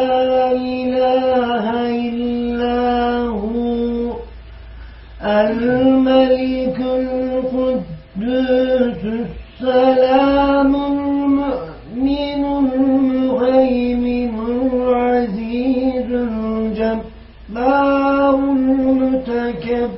لا إله إلا هو الملك القدوس السلام المؤمن المهيمن العزيز الجبار المتكبر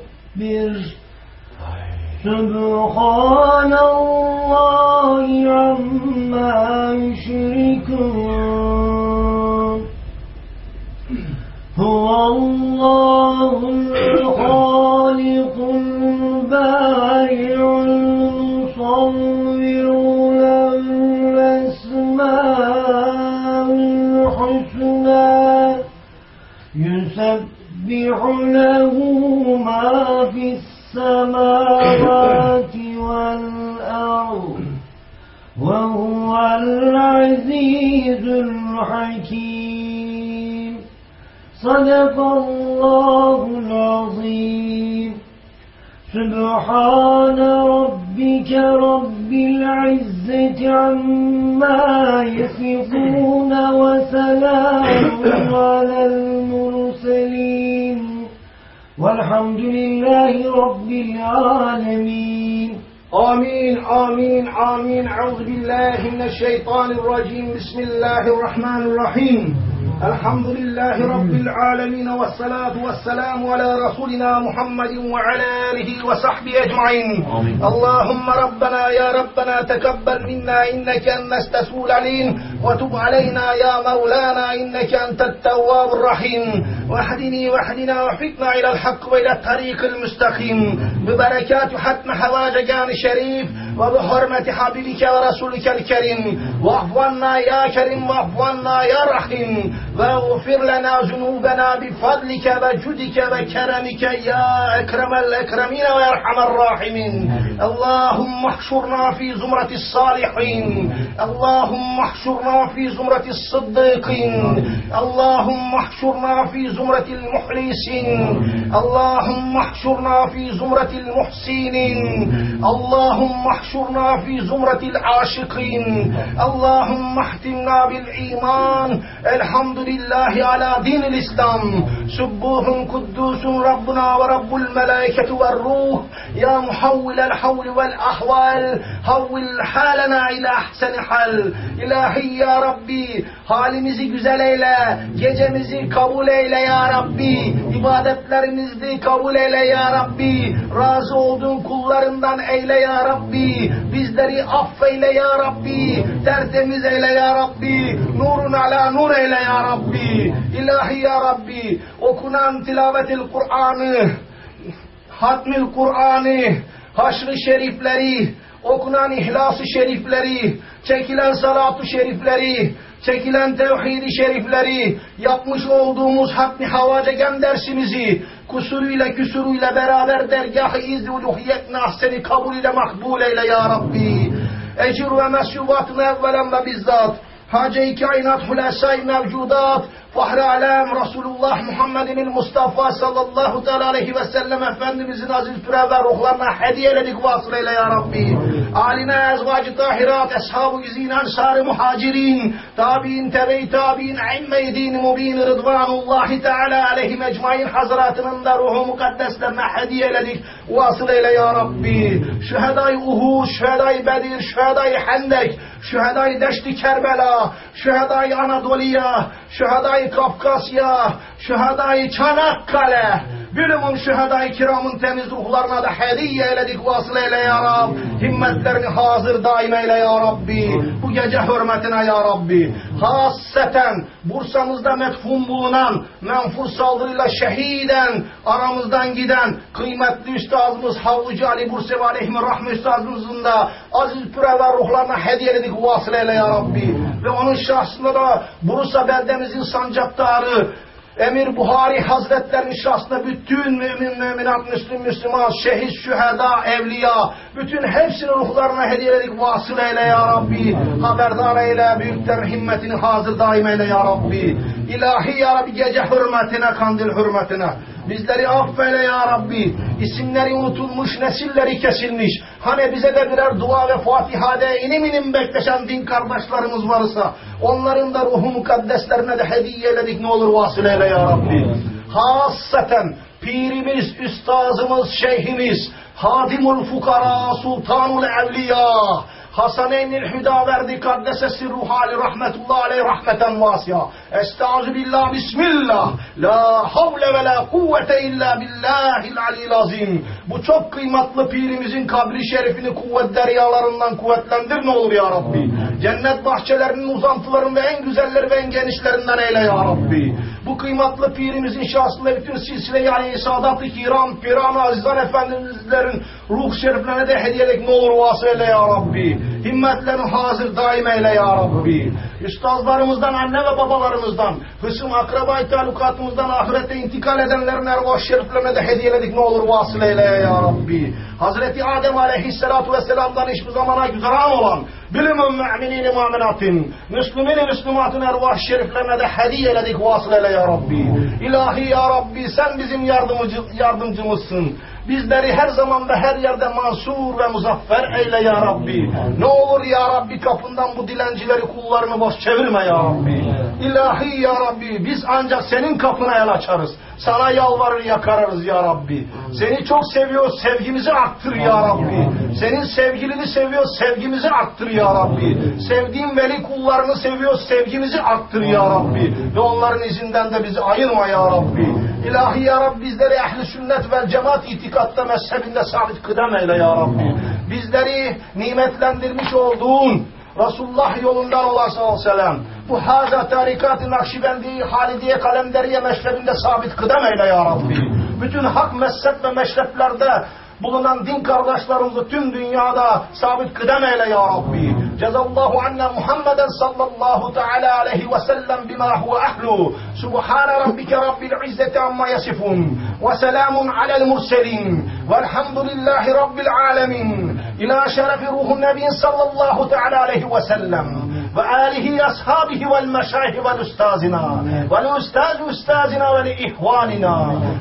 الله الخالق البارع المصور له الأسماء الحسنى يسبح له ما في السماوات والأرض وهو العزيز الحكيم. صدق الله العظيم. سبحان ربك رب العزة عما يصفون وسلام على المرسلين. والحمد لله رب العالمين. آمين آمين آمين. أعوذ بالله من الشيطان الرجيم. بسم الله الرحمن الرحيم. الحمد لله رب العالمين والصلاة والسلام على رسولنا محمد وعلى آله وصحبه أجمعين. اللهم ربنا يا ربنا تقبل منا إنك أنت التسوء العليم وتب علينا يا مولانا إنك أنت التواب الرحيم. واهدني واهدنا وفقنا إلى الحق وإلى الطريق المستقيم. ببركات ختم حواججان الشريف وبحرمة حبيبك ورسولك الكريم. عنا يا كريم عنا يا رحيم. واغفر لنا ذنوبنا بفضلك وجودك وكرمك يا أكرم الأكرمين ويرحم الراحمين. اللهم احشرنا في زمرة الصالحين. اللهم احشرنا في زمرة الصديقين اللهم احشرنا في زمرة المخلصين اللهم احشرنا في زمرة المحسنين اللهم احشرنا في زمرة العاشقين اللهم اختمنا بالإيمان. الحمد لله على دين الإسلام. سبوح قدوس ربنا ورب الملائكة والروح. يا محول الحول والأحوال. حول حالنا إلى أحسن حال. İlahi ya Rabbi halimizi güzel eyle, gecemizi kabul eyle ya Rabbi, ibadetlerimizi kabul eyle ya Rabbi, razı olduğun kullarından eyle ya Rabbi, bizleri affeyle ya Rabbi, tertemiz eyle ya Rabbi, nurun ala nur eyle ya Rabbi, İlahi ya Rabbi, okunan tilavetil Kur'an'ı, hatmil Kur'an'ı, haşr-ı şerifleri, okunan ihlas-ı şerifleri, çekilen salat-ı şerifleri, çekilen tevhid-i şerifleri, yapmış olduğumuz hatmi havacegen dersimizi, kusuruyla küsuruyla beraber dergah-ı izz-i uluhiyet seni kabul ile makbul eyle ya Rabbi. Ecir ve mesubatını evvelen ve bizzat, Hace-i kainat hulasay mevcudat, Fahri alem Resulullah Muhammed'in Mustafa sallallahu teala aleyhi ve sellem Efendimizin aziz türe ve ruhlarına hediyeledik vasıl eyle ya Rabbi. آلنا أزواج طاهرات أصحاب يزين أنصار مهاجرين تابين تبي تابين أئمة دين مبين رضوان الله تعالى عليهم أجمعين حضرات من دروه مقدس لما هدية لديك واصل إلى يا ربي. شهداء أهود شهداء بدر شهداء حندك شهداء دشت كربلاء شهداء أنادوليا شهداء كافكاسيا شهداء چانقله Bülümün şühedai kiramın temiz ruhlarına da hediye eyledik vasıl eyle ya Rab. Himmetlerini hazır daim eyle ya Rabbi. Bu gece hürmetine ya Rabbi. Hasseten Bursa'mızda metfun bulunan, menfur saldırıyla şehiden, aramızdan giden kıymetli üstazımız Havlucu Ali Bursevi Aleyhimin Rahmi üstazımızın da aziz püre ve ruhlarına hediye eyledik vasıl eyle ya Rabbi. Ve onun şahsında da Bursa beldemizin sancaktarı, Emir Buhari Hazretlerinin şahsında bütün mümin, müminat, Müslüm, Müslüman, şehit, şüheda, evliya, bütün hepsinin ruhlarına hediyeledik vasıl eyle ya Rabbi. Haberdar eyle, büyüklerin himmetini hazır daim eyle ya Rabbi. İlahi ya Rabbi gece hürmetine, kandil hürmetine. Bizleri affeyle ya Rabbi. İsimleri unutulmuş, nesilleri kesilmiş. Hani bize de birer dua ve Fatiha'da inim inim bekleşen din kardeşlerimiz varsa onların da ruhu mukaddeslerine de hediye eyledik ne olur vasıl eyle ya Rabbi. Hasaten pirimiz, üstazımız, şeyhimiz, hadimul fukara, sultanul evliya, Hasaneynil Hüda verdi kaddese sirruh ali rahmetullah aleyh rahmeten vasya. Estaizu billah bismillah. La havle ve la kuvvete illa billahil alil azim. Bu çok kıymetli pirimizin kabri şerifini kuvvet deryalarından kuvvetlendir ne olur ya Rabbi. Cennet bahçelerinin uzantılarının ve en güzelleri ve en genişlerinden eyle ya Rabbi. Bu kıymetli pirimizin şahsıyla bütün silsile yani sadat-ı kiram, piram azizan efendimizlerin ruh şeriflerine de hediyelik ne olur vasıl eyle ya Rabbi. Himmetlerini hazır daim eyle ya Rabbi. Üstazlarımızdan, anne ve babalarımızdan, hısım akrabayı talukatımızdan ahirette intikal edenlerin ervah şeriflerine de hediyeledik ne olur vasıl eyle ya Rabbi. Hazreti Adem aleyhissalatu vesselam'dan hiçbir zamana güzeran olan bilimin mü'minini mu'minatin, Müslümini Müslümatın ervah şeriflerine de hediyeledik vasıl eyle ya Rabbi. İlahi ya Rabbi sen bizim yardımcı, yardımcımızsın. Bizleri her zaman ve her yerde mansur ve muzaffer eyle ya Rabbi. Ne olur ya Rabbi kapından bu dilencileri kullarını boş çevirme ya Rabbi. İlahi ya Rabbi biz ancak senin kapına el açarız. Sana yalvarır yakararız ya Rabbi. Seni çok seviyoruz sevgimizi arttır ya Rabbi. Senin sevgilini seviyoruz sevgimizi arttır ya Rabbi. Sevdiğin veli kullarını seviyoruz sevgimizi arttır ya Rabbi. Ve onların izinden de bizi ayırma ya Rabbi. İlahi ya Rabbi bizleri ehli sünnet vel cemaat itikatta mezhebinde sabit kıdem eyle ya Rabbi. Bizleri nimetlendirmiş olduğun Resulullah yolundan olan sallallahu aleyhi ve sellem bu haza tarikat-ı nakşibendi halidiye kalemderiye meşrebinde sabit kıdem eyle ya Rabbi. Bütün hak mezhep ve meşreplerde bulunan din kardeşlerimizi tüm dünyada sabit kıdem eyle ya Rabbi. جزى الله عنا محمدا صلى الله تعالى عليه وسلم بما هو أهله. سبحان ربك رب العزة عما يصفون وسلام على المرسلين. والحمد لله رب العالمين. إلى شرف روح النبي صلى الله تعالى عليه وسلم. وآله أصحابه والمشايخ والأستاذنا والأستاذ أستاذنا ولإخواننا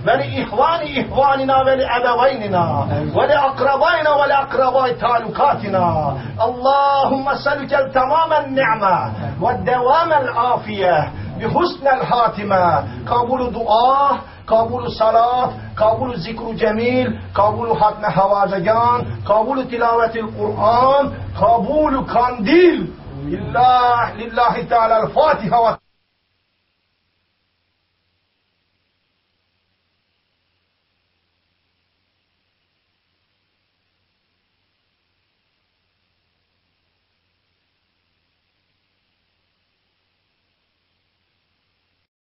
ولإخوان إخواننا ولأبويننا ولأقربائنا ولأقرباء تعلقاتنا. اللهم أسألك التمام النعمة والدوام العافية بحسن الخاتمة. قبول دعاء قبول صلاة قبول ذكر جميل قبول ختم حواجان قبول تلاوة القرآن قبول قنديل لله لله تعالى الفاتحة